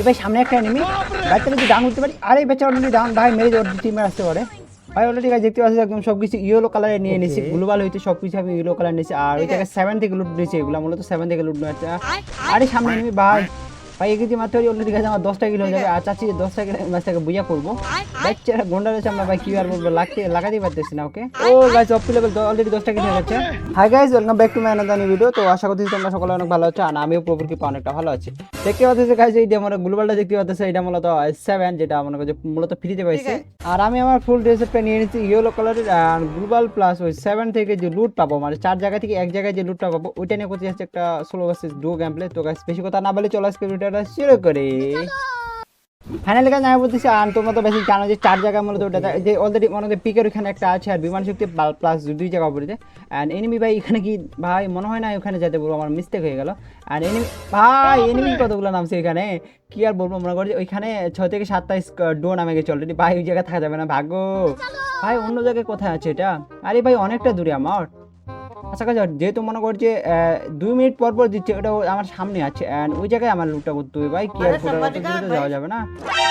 এবার সামনে একটা এনিমি বাচ্চাটা যদি ডাউন উঠতে পারি? আরে বেচা অলরেডি ডাউন ভাই মেরে ওর টিমে আসতে পারে। ভাই অলরেডি গাছ দেখতে পাচ্ছি একদম সব কিছু ইয়েলো কালারে নিয়ে নিয়েছি। গ্লোবাল হইতে সব কিছু আমি ইয়েলো কালার নিয়েছি। আর ওই জায়গায় সেভেন থেকে লুট নিয়েছি এগুলো মূলত সেভেন থেকে লুট নিয়েছে আরে সামনে এনিমি ভাই। ভাই অলরেডি গাছ আমার দশটা কিলো হয়ে যাবে। আর চাচ্ছি দশটা কিলো ম্যাচটাকে বুঝা করব। বাচ্চারা গন্ডা রয়েছে আমরা ভাই কি আর বলব লাগতে লাগাতেই পারতেছি না ওকে? ও গাছ অফ লেভেল অলরেডি দশটা কিলো হয়ে যাচ্ছে hi guys welcome back to my আনাদানি video তো আশা করতেছি তোমরা সকলে অনেক ভালো আছো আর আমিও পুরোপুরি অনেকটা ভালো আছি। দেখতে পাচ্ছি গাইজ এই যে আমরা গ্লোবালটা দেখতে পাচ্ছি এটা মূলত সেভেন যেটা মনে করছে মূলত ফ্রিতে পাইছে। আর আমি আমার ফুল ড্রেসটা নিয়ে নিচ্ছি ইয়েলো কালারের আর গ্লোবাল প্লাস ওই সেভেন থেকে যে লুট পাবো মানে চার জায়গা থেকে এক জায়গায় যে লুটটা পাবো ওইটা নিয়ে করতে যাচ্ছে একটা ষোলো ভার্সেস ডু গেম প্লে তো গাইজ বেশি কথা না বলে চলো আজকে ফাইনালি কাজ আমি বলতেছি, আর তোমরা তো বেশি জানো যে চার মূলত ওটা যে অলরেডি মনে পিকের ওখানে একটা আছে, আর বিমান শক্তি প্লাস দুই জায়গা অ্যান্ড এনিমি ভাই, এখানে কি ভাই, মনে হয় না ওখানে যেতে বলব, আমার মিস্টেক হয়ে গেল। আর এনিমি ভাই এনিমি কতগুলো নামছে এখানে? কি আর বলব, মনে করি ওইখানে ছয় থেকে সাতটা ডো নামে গেছে অলরেডি ভাই, ওই জায়গায় থাকা যাবে না, ভাগ্য। ভাই, অন্য জায়গায় কোথায় আছে এটা? আরে ভাই, অনেকটা দূরে আমার। আচ্ছা কাজ যেহেতু মনে করছে দুই মিনিট পর পর দিচ্ছে ওটা আমার সামনে আছে অ্যান্ড ওই জায়গায় আমার লুটটা করতে হবে ভাই। কি আর করার অত দূরে যাওয়া যাবে না।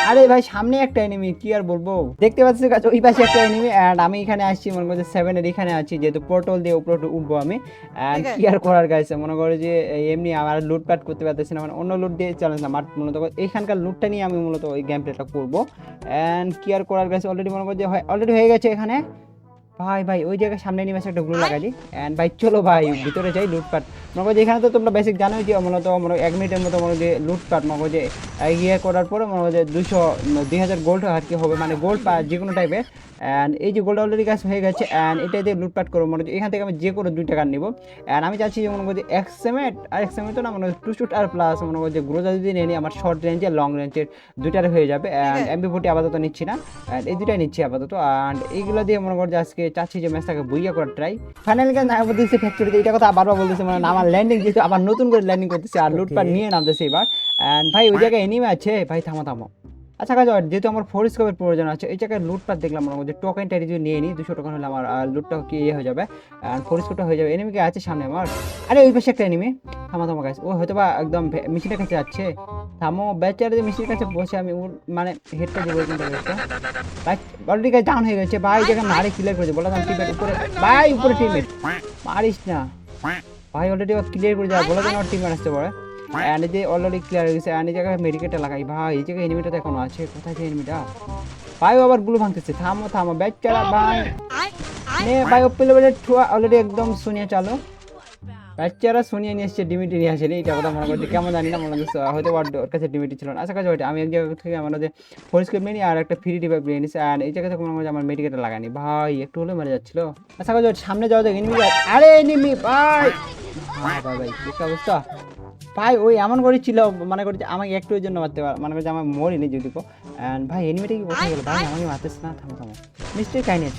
আরে ভাই সামনে একটা এনিমি কি আর বলব? দেখতে পাচ্ছি কাছে ওই পাশে একটা এনিমি অ্যান্ড আমি এখানে আসছি মনে করছে সেভেনের এখানে আছি যেহেতু পোর্টল দিয়ে উপরে উঠে উঠবো আমি। অ্যান্ড কি আর করার গাইছে মনে করে যে এমনি আমার লুটপাট করতে পারতেছি না মানে অন্য লুট দিয়ে চ্যালেঞ্জ না মাঠ মূলত এখানকার লুটটা নিয়ে আমি মূলত ওই গেম প্লেটা করব। অ্যান্ড কি আর করার গাইছে অলরেডি মনে করছে অলরেডি হয়ে গেছে এখানে। ভাই ভাই ওই জায়গায় সামনে নিয়ে একটা গ্লু লাগাই দিই। অ্যান্ড ভাই চলো ভাই ভিতরে যাই লুটপাট। মনে করো এখানে তো তোমরা বেসিক জানোই যে মূলত মনে এক মিনিটের মতো মনে যে লুটপাট। মনে করো যে ইয়ে করার পরে মনে যে দুশো দুই হাজার গোল্ড আর কি হবে মানে গোল্ড যে কোনো টাইপের অ্যান্ড এই যে গোল্ড অলরেডি গাছ হয়ে গেছে অ্যান্ড এটা দিয়ে লুটপাট করব। মনে হচ্ছে এখান থেকে আমি যে কোনো দুই টাকা নিবো। অ্যান্ড আমি চাচ্ছি যে মনে করছি এক্সএমেট আর এক্সএমেট তো না মনে হয় টু শুট আর প্লাস মনে করছে গ্রোজা যদি নিয়ে নিই আমার শর্ট রেঞ্জের লং রেঞ্জের দুইটার হয়ে যাবে। অ্যান্ড এমবি ফোর্টি আপাতত নিচ্ছি না। অ্যান্ড এই দুটাই নিচ্ছি আপাতত। অ্যান্ড এইগুলো দিয়ে মনে করছে আজকে চাচ্ছি যে ম্যাচটাকে বইয়া করার ট্রাই ফাইনাল গেম আমি বলতেছি ফ্যাক্টরিতে এটা কথা বারবার বলতেছে মানে আমার ল্যান্ডিং যেহেতু আবার নতুন করে ল্যান্ডিং করতেছে আর লুটপাট নিয়ে নামতেছে এবার। অ্যান্ড ভাই ওই জায়গায় এনিমে আছে। ভাই থামো থামো। আচ্ছা কাজ যেহেতু আমার ফোর স্কোপের প্রয়োজন আছে, এই জায়গায় লুটটা দেখলাম মনে করছে টোকেন টাইরি যদি নিয়ে নিই, দুশো টোকেন হলে আমার লুটটা কি ইয়ে হয়ে যাবে আর ফোর স্কোপটা হয়ে যাবে। এনিমিকে আছে সামনে আমার। আরে, ওই পাশে একটা এনিমি থামা থামা গাছ ও হয়তো বা একদম মেশিনের কাছে যাচ্ছে। থামো, বেচারে যে মেশিনের কাছে বসে, আমি ওর মানে হেডটা দেবো ভাই অলরেডি গাছ ডাউন হয়ে গেছে। ভাই জায়গায় মারে ক্লিয়ার করেছে বললাম টিমের উপরে, ভাই, উপরে টিমের মারিস না। ভাই অলরেডি ক্লিয়ার করে যাওয়া বলে আমার টিমের আসতে পারে। অ্যান্ড যে অলরেডি ক্লিয়ার হয়ে গেছে অ্যান্ড এই জায়গায় মেডিকেটটা লাগাই ভাই এই জায়গায় এনিমিটা তো এখনও আছে কোথায় যে এনিমিটা ভাই আবারগুলো ভাঙতেছে থামো থামো ব্যাগ চালা ভাই নে ভাই ওপে লেভেলের ঠুয়া অলরেডি একদম শুনিয়ে চালো বাচ্চারা শুনিয়ে নিয়ে এসছে ডিমিটি নিয়ে আসেনি এটা কথা মনে করছে কেমন জানি না মনে হচ্ছে হয়তো ওর কাছে ডিমিটি ছিল না আশা ওইটা আমি এক জায়গা থেকে আমাদের ফোর স্কেপ নিয়ে আর একটা ফ্রি ডিভাইস নিয়ে নিছি আর এই জায়গা থেকে মনে করছে আমার মেডিকেটটা লাগানি ভাই একটু হলে মারা যাচ্ছিল আচ্ছা কাছে সামনে যাওয়া যায় এনিমি আরে এনিমি ভাই ভাই ভাই কি অবস্থা? ভাই, ওই এমন করে ছিল মানে করেছে আমাকে একটু ওই জন্য মারতে পার মানে করে যে আমার মরিনি যদি কো। অ্যান্ড ভাই এনিমিটা কি কোথায় গেল? ভাই, আমাকে মারতেছ না, থামো থামো। নিশ্চয়ই কাহিনী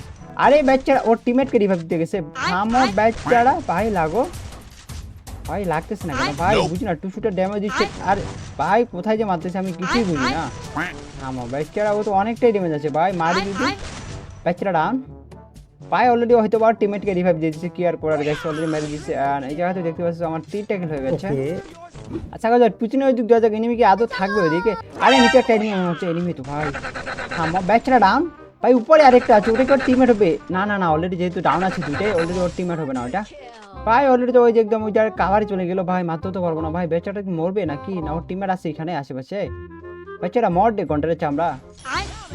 আরে, বাচ্চারা, ওর টিমমেটকে রিভাইভ দিতে গেছে। থামো, বাচ্চারা। ভাই, লাগো। ভাই, লাগতেছে না কেন? ভাই, বুঝি না টু শুটার ড্যামেজ দিচ্ছে। আর, ভাই, কোথায় যে মারতেছে আমি কিছুই বুঝি না। থামো, বাচ্চারা, ও তো অনেকটাই ড্যামেজ আছে। ভাই, মারি যদি। বাচ্চারা ডাউন ভাই অলরেডি হয়তো বা টিমমেটকে রিভাইভ দিয়ে দিচ্ছে কি আর করার গেছে অলরেডি মেরে দিচ্ছে আর এই জায়গাতে দেখতে পাচ্ছ আমার তিন ট্যাকেল হয়ে গেছে। আচ্ছা কাজ পিছনে ওই দিক দেওয়া যাক এনিমি কি আদৌ থাকবে ওইদিকে? আরে নিচে একটা এনিমি হচ্ছে এনিমি তো ভাই। থামো ব্যাচটা ডাউন ভাই উপরে আরেকটা আছে ওটা কি ওর টিমমেট হবে? না না না অলরেডি যেহেতু ডাউন আছে দুইটাই অলরেডি ওর টিমমেট হবে না ওটা ভাই অলরেডি তো ওই যে একদম ওই জায়গায় কাভারে চলে গেলো ভাই মারতে তো পারব না ভাই বেচাটা কি মরবে নাকি? না ওর টিমমেট আছে এখানে আশেপাশে। বেচারা মর দে ঘণ্টার চামড়া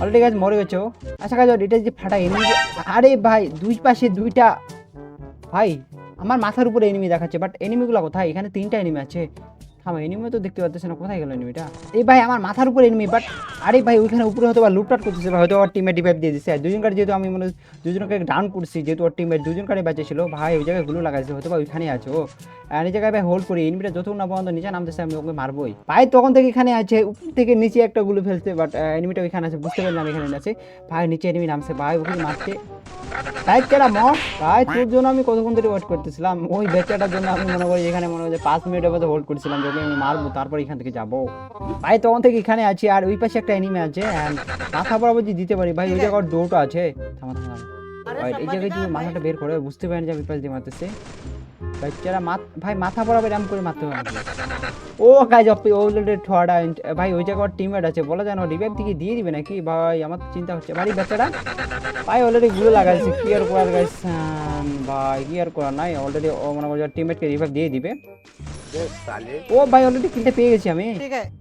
অলরেডি গাছ মরে গেছো আচ্ছা কাজ এটা যে ফাটা এনিমি আরে ভাই, দুই পাশে দুইটা ভাই, আমার মাথার উপরে এনিমি দেখাচ্ছে বাট এনিমিগুলো কোথায়? এখানে তিনটা এনিমি আছে। আমার এনিমি তো দেখতে পাচ্ছি না, কোথায় গেল এনিমিটা এই ভাই, আমার মাথার উপরে এনিমি বাট আরে ভাই, ওইখানে উপরে হয়তো বা লুটপাট করতেছে ভাই হয়তো ওর টিমে ডিভাইভ দিয়ে দিচ্ছে দুজনকার যেহেতু আমি মনে দুজনকে ডাউন করছি, যেহেতু ওর টিমের দুজনকারই বেঁচে ছিল ভাই, ওই জায়গায়গুলো লাগাইছে হয়তো বা ওইখানেই আছে ও। আর এই জায়গায় ভাই হোল্ড করি এনিমিটা যতক্ষণ না পর্যন্ত নিচে নামতেছে আমি ওকে মারবোই। ভাই তখন থেকে এখানে আছে উপর থেকে নিচে একটা গুলো ফেলছে বাট এনিমিটা ওইখানে আছে বুঝতে পারলাম এখানে আছে। ভাই নিচে এনিমি নামছে ভাই ওকে মারতে ভাই কেডা মর? ভাই তোর জন্য আমি কতক্ষণ ধরে ওয়েট করতেছিলাম? ওই বেচাটার জন্য আমি মনে করি এখানে মনে হয় যে পাঁচ মিনিটের মধ্যে হোল্ড করছিলাম যদি আমি মারবো তারপর এখান থেকে যাব। ভাই তখন থেকে এখানে আছি আর ওই পাশে একটা এনিমি আছে মাথা বরাবর যদি দিতে পারি ভাই ওই জায়গায় ডোরটা আছে। থামা থামা ভাই এই জায়গায় যদি মাথাটা বের করে বুঝতে পারেন যে আমি পাশ দিয়ে মারতেছে। বাচ্চারা ভাই, মাথা বরাবর এরম করে মারতে নাকি? ও কাজ অলরেডি ঠোয়াটা ভাই, ওই জায়গায় টিমমেট আছে, বলা যায় না রিভাইভ দিকে দিয়ে দিবে নাকি? ভাই, আমার চিন্তা হচ্ছে। ভাই বাচ্চারা ভাই অলরেডি গুলো লাগাইছে, কি আর করার গাইস ভাই, কি আর করার নাই অলরেডি মনে টিমমেটকে রিভাইভ দিয়ে দিবে। ও ভাই অলরেডি কিলটা পেয়ে গেছি আমি।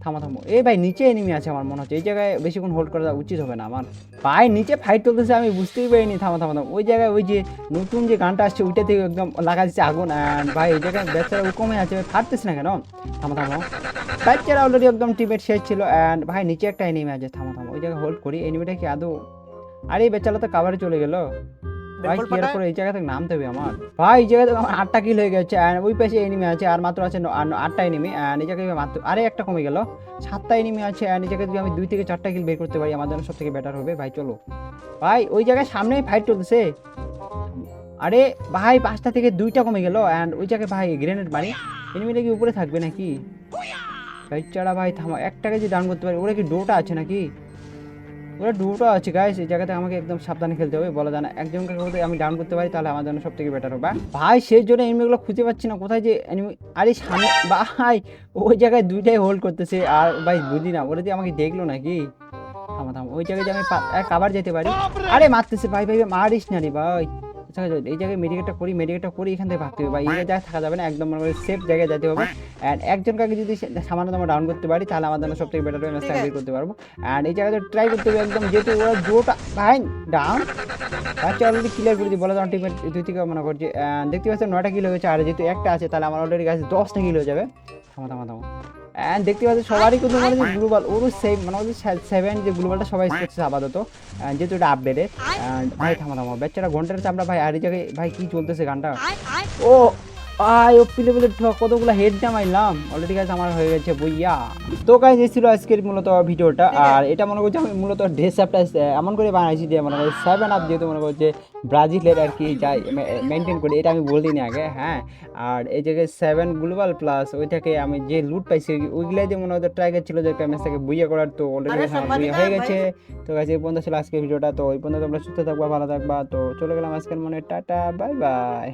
থামো থামো। এই ভাই নিচে এনিমি আছে আমার মনে হচ্ছে। এই জায়গায় বেশিক্ষণ হোল্ড করা উচিত হবে না আমার। ভাই নিচে ফাইট চলতেছে আমি বুঝতেই পারিনি। থামো থামো থামো। ওই জায়গায় ওই যে নতুন যে গানটা আসছে ওইটা থেকে একদম লাগা দিচ্ছে আগুন। অ্যান্ড ভাই এই জায়গায় বেচারা ও কমে আছে ফাটতেছে না কেন? থামো থামো। বাচ্চারা অলরেডি একদম টিমের শেষ ছিল। অ্যান্ড ভাই নিচে একটা এনিমি আছে। থামো থামো। ওই জায়গায় হোল্ড করি। এনিমিটা কি আদৌ? আরে এই বেচারা তো কাভারে চলে গেল। ভাই কি আর করে এই জায়গা থেকে নামতে হবে আমার? ভাই এই থেকে আমার আটটা কিল হয়ে গেছে। ওই পাশে এনিমি আছে আর মাত্র আছে আটটা এনিমি এই জায়গায় মাত্র আরে একটা কমে গেল। সাতটা এনিমি আছে and এই জায়গায় যদি আমি দুই থেকে চারটা কিল বের করতে পারি আমার জন্য সব থেকে বেটার হবে। ভাই চলো। ভাই ওই জায়গায় সামনেই ফাইট চলতেছে। আরে ভাই পাঁচটা থেকে দুইটা কমে গেল অ্যান্ড ওই জায়গায় ভাই গ্রেনেড মারি। এনিমিটা কি উপরে থাকবে নাকি? ভাই চারা ভাই থামো। একটাকে যে ডাউন করতে পারি। ওরা কি ডোটা আছে নাকি? ওরা দুটো আছে গাইস এই জায়গাতে আমাকে একদম সাবধানে খেলতে হবে বলা যায় না। একজনকে যদি আমি ডাউন করতে পারি তাহলে আমার জন্য সব থেকে বেটার হবে ভাই সেই জন্য এনিমিগুলো খুঁজে পাচ্ছি না কোথায় যে এনিমি আরে সামনে ভাই ওই জায়গায় দুইটাই হোল্ড করতেছে। আর ভাই বুঝি না ওরা যে আমাকে দেখল নাকি? থামা থামা ওই জায়গায় যে আমি কাবার যেতে পারি। আরে মারতেছে ভাই ভাই, মারিস না রে ভাই। আচ্ছা, আচ্ছা, এই জায়গায় মেডিকেটটা করি মেডিকেটটা করি এখান থেকে ভাবতে হবে। ভাই এই জায়গায় থাকা যাবে না একদম মনে করি সেফ জায়গায় যেতে হবে। অ্যান্ড একজনকে যদি সামান্য আমরা ডাউন করতে পারি তাহলে জন্য সব থেকে বেটার হবে ম্যাচটা বের করতে পারব। অ্যান্ড এই জায়গায় ট্রাই করতে হবে একদম যেহেতু ওরা জোটা ভাই ডাউন আচ্ছা অলরেডি ক্লিয়ার করে দিই বলে আমার টিমের দুই থেকে মনে করছি দেখতে পাচ্ছেন নয়টা কিলো হয়েছে আর যেহেতু একটা আছে তাহলে আমার অলরেডি গাছ দশটা কিলো হয়ে যাবে। থামা থামা থামা। অ্যান্ড দেখতে পাচ্ছি সবারই কিন্তু মানে যে গ্লোবাল ওর সেম মানে ওদের সেভেন যে গ্লোবালটা সবাই করছে আপাতত। যেহেতু এটা আপডেটে ভাই থামা থামা বেচারা ঘণ্টার চামড়া ভাই আর এই জায়গায় ভাই কি চলতেছে গানটা? ও! আই ও পিলে পিলে কতগুলো হেড মারলাম অলরেডি গাছ আমার হয়ে গেছে বইয়া। তো গাইজ এই ছিল আজকের মূলত ভিডিওটা। আর এটা মনে করছি আমি মূলত ড্রেস আপটা এমন করে বানাইছি যে মনে করছি সেভেন আপ যেহেতু মনে করছে ব্রাজিলের আর কি যাই মেনটেন করি এটা আমি বলিনি আগে হ্যাঁ। আর এই জায়গায় সেভেন গ্লোবাল প্লাস ওই থেকে আমি যে লুট পাইছি ওই- ওইগুলাই যে মনে হতো ট্রাইগার ছিল যে ম্যাচটাকে বুইয়া করার তো অলরেডি বুইয়া হয়ে গেছে। তো গাছ এই পর্যন্ত ছিল আজকের ভিডিওটা তো ওই পর্যন্ত তোমরা সুস্থ থাকবা ভালো থাকবা তো চলে গেলাম আজকের মনে টাটা বাই বাই